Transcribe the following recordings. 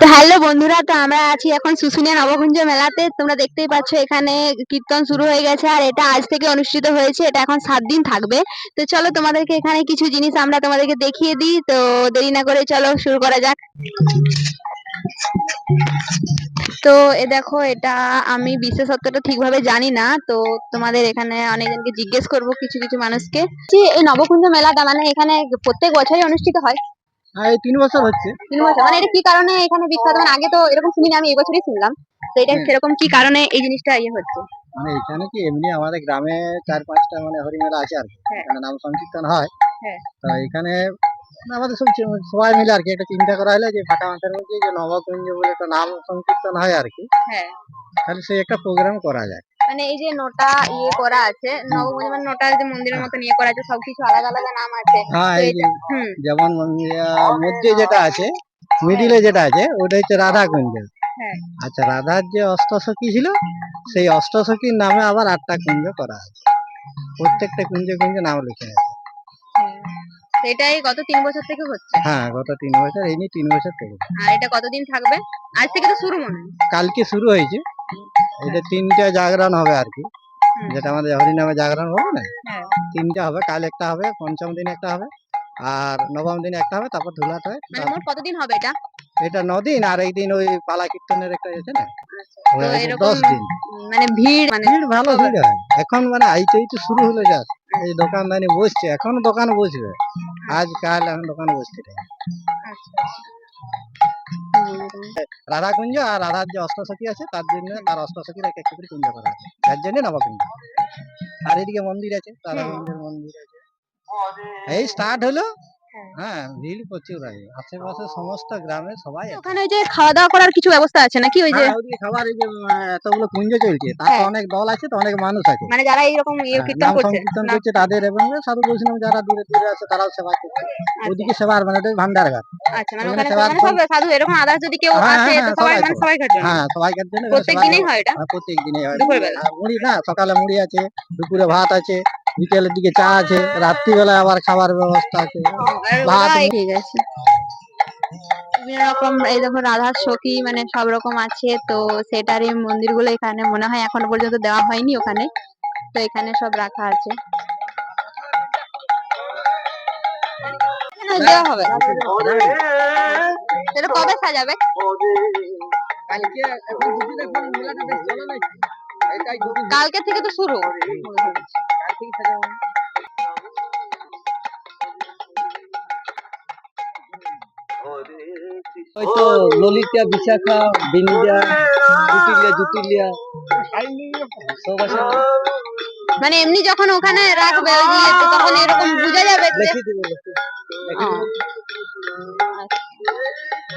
তো হ্যালো বন্ধুরা, তো আমরা আছি এখন শুশুনিয়া নবকুঞ্জ মেলাতে। তোমরা দেখতেই পাচ্ছ এখানে কীর্তন শুরু হয়ে গেছে আর এটা আজ থেকে অনুষ্ঠিত হয়েছে, এটা এখন সাত দিন থাকবে। তো চলো তোমাদেরকে এখানে কিছু জিনিস আমরা তোমাদেরকে দেখিয়ে দিই, তো দেরি না করে চলো শুরু করা যাক। তো এ দেখো, এটা আমি বিশেষত্বটা ঠিকভাবে জানি না, তো তোমাদের এখানে অনেকজনকে জিজ্ঞেস করব কিছু কিছু মানুষকে। যে এই নবকুঞ্জ মেলাটা মানে এখানে প্রত্যেক বছরই অনুষ্ঠিত হয় হ্যাঁ। এই তিন বছর হচ্ছে। তিন বছর। মানে এটা কি কারণে এখানে বিখ্যাত? মানে আগে তো এরকম শুনিনি আমি এই বছরই শুনলাম। তো এটা সেরকম কি কারণে এই জিনিসটা ইয়ে হচ্ছে? মানে এখানে কি এমনি আমাদের গ্রামে চার পাঁচটা মানে হরিমেলা আছে আর হ্যাঁ। নাম সংকীর্তন হয়। হ্যাঁ। তো এখানে মানে আমাদের সব সবাই মিলে আর কি একটা চিন্তা করা হলো যে ফাঁকা মাঠের মধ্যে যে নবকুঞ্জ বলে একটা নাম সংকীর্তন হয় আর কি। হ্যাঁ। তাহলে সেই একটা প্রোগ্রাম করা যায় মানে এই যে নোটা ইয়ে করা আছে নবমী মানে নোটা যে মন্দিরের মতো ইয়ে করা আছে সবকিছু আলাদা আলাদা নাম আছে। হ্যাঁ এই যে যেমন মধ্যে যেটা আছে মিডিলে যেটা আছে ওটা হচ্ছে রাধা কুঞ্জ হ্যাঁ। আচ্ছা রাধার যে অষ্টসখী ছিল সেই অষ্টসখীর নামে আবার আটটা কুঞ্জ করা আছে। প্রত্যেকটা কুঞ্জে কুঞ্জে নাম লিখে আছে। হ্যাঁ। এটাই গত তিন বছর থেকে হচ্ছে? হ্যাঁ গত তিন বছর এই নিয়ে তিন বছর থেকে। আর এটা কতদিন থাকবে? আজ থেকে তো শুরু মনে হয়। কালকে শুরু হয়েছে। এটা তিনটা জাগরণ হবে আর কি। যেটা আমাদের হরিনামে জাগরণ হবে না? হ্যাঁ। তিনটা হবে কাল একটা হবে পঞ্চম দিন একটা হবে আর নবম দিন একটা হবে তারপর ধুলাট হয়। মানে কতদিন হবে এটা? এটা নদিন আর একদিন ওই পালা কীর্তনের একটা আছে না? এরকম দশ দিন। মানে ভিড় মানে ভিড় ভালো ভিড় হয়। এখন মানে আইতেই তো শুরু হলো যা। এই দোকানদানি বসছে এখন দোকান বসবে। আজ কাল এখন দোকান বসছে। না। আচ্ছা রাধা কুঞ্জ আর রাধার যে অষ্টসখী আছে, তার জন্য তার অষ্টসখীর এক একটা করে কুঞ্জ করা আছে তার জন্য নবকুঞ্জ আর এদিকে মন্দির আছে রাধা কুঞ্জের মন্দির আছে এই স্টার্ট হলো হ্যাঁ। হ্যাঁ ভিড় প্রচুর আশেপাশে সমস্ত গ্রামে সবাই ওখানে যে খাওয়া দাওয়া করার কিছু ব্যবস্থা আছে নাকি ওই যে হ্যাঁ, খাবার এই যে এতগুলো কুঞ্জ চলছে। তার হ্যাঁ। অনেক দল আছে তো অনেক মানুষ আছে। মানে যারা এইরকম ইয়ে কীর্তন করছে সংকীর্তন নাম- করছে তাদের এবং সাধু বৈষ্ণব যারা দূরে দূরে আছে তারাও সেবা করছে। ওদিকে সেবার মানে ভান্ডার ঘাট আচ্ছা মানে ওখানে সব সাধু এরকম আদার্স যদি কেউ আসে তো সবাই সবাই মানে সবাই। সবাই হ্যাঁ জন্য প্রত্যেক দিনেই হয় এটা? প্রত্যেক দিনে হয়। দুপুরবেলা? মুড়ি না সকালে মুড়ি আছে দুপুরে ভাত আছে। বিকেলের দিকে চা আছে রাত্রিবেলায় আবার খাবার ব্যবস্থা আছে ভাত ঠিক আছে বিভিন্ন রকম এই দেখো রাধার সখী মানে সব রকম আছে তো সেটারই মন্দিরগুলো এখানে মনে হয় এখনও পর্যন্ত দেওয়া হয়নি ওখানে। তো এখানে সব রাখা আছে। দেওয়া হবে। কবে সাজাবে? কালকে এখন দুদিন এখন মেলাটা বেশ চলে নাকি? এটাই দুদিন কালকে থেকে তো শুরু। কাল থেকে সাজাবো। ওই তো ললিতা বিশাখা বিন্দিয়া জুটিলিয়া জুটিলিয়া সব আছে মানে এমনি যখন ওখানে রাখবে ওই যে তো তখন এরকম বুঝা যাবে যে লিখে দিবে লিখে লিখে ও, দিবে।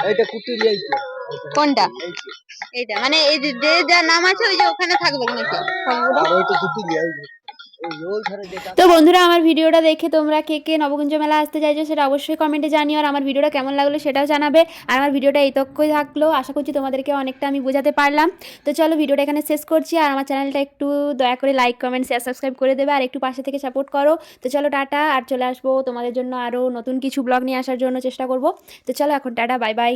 এইটা কুটিলিয়া কোনটা? এইটা মানে এই যে নাম আছে ওই যে ওখানে থাকবে নাকি? তো বন্ধুরা আমার ভিডিওটা দেখে তোমরা কে কে নবকুঞ্জ মেলা আসতে চাইছো সেটা অবশ্যই কমেন্টে জানিও আর আমার ভিডিওটা কেমন লাগল সেটাও জানাবে। আর আমার ভিডিওটা এই তক্কই থাকল আশা করছি তোমাদেরকে অনেকটা আমি বোঝাতে পারলাম। তো চলো ভিডিওটা এখানে শেষ করছি আর আমার চ্যানেলটা একটু দয়া করে লাইক কমেন্ট শেয়ার সাবস্ক্রাইব করে দেবে আর একটু পাশে থেকে সাপোর্ট করো। তো চলো টাটা আর চলে আসব তোমাদের জন্য আরও নতুন কিছু ব্লগ নিয়ে আসার জন্য চেষ্টা করব। তো চলো এখন টাটা বাই বাই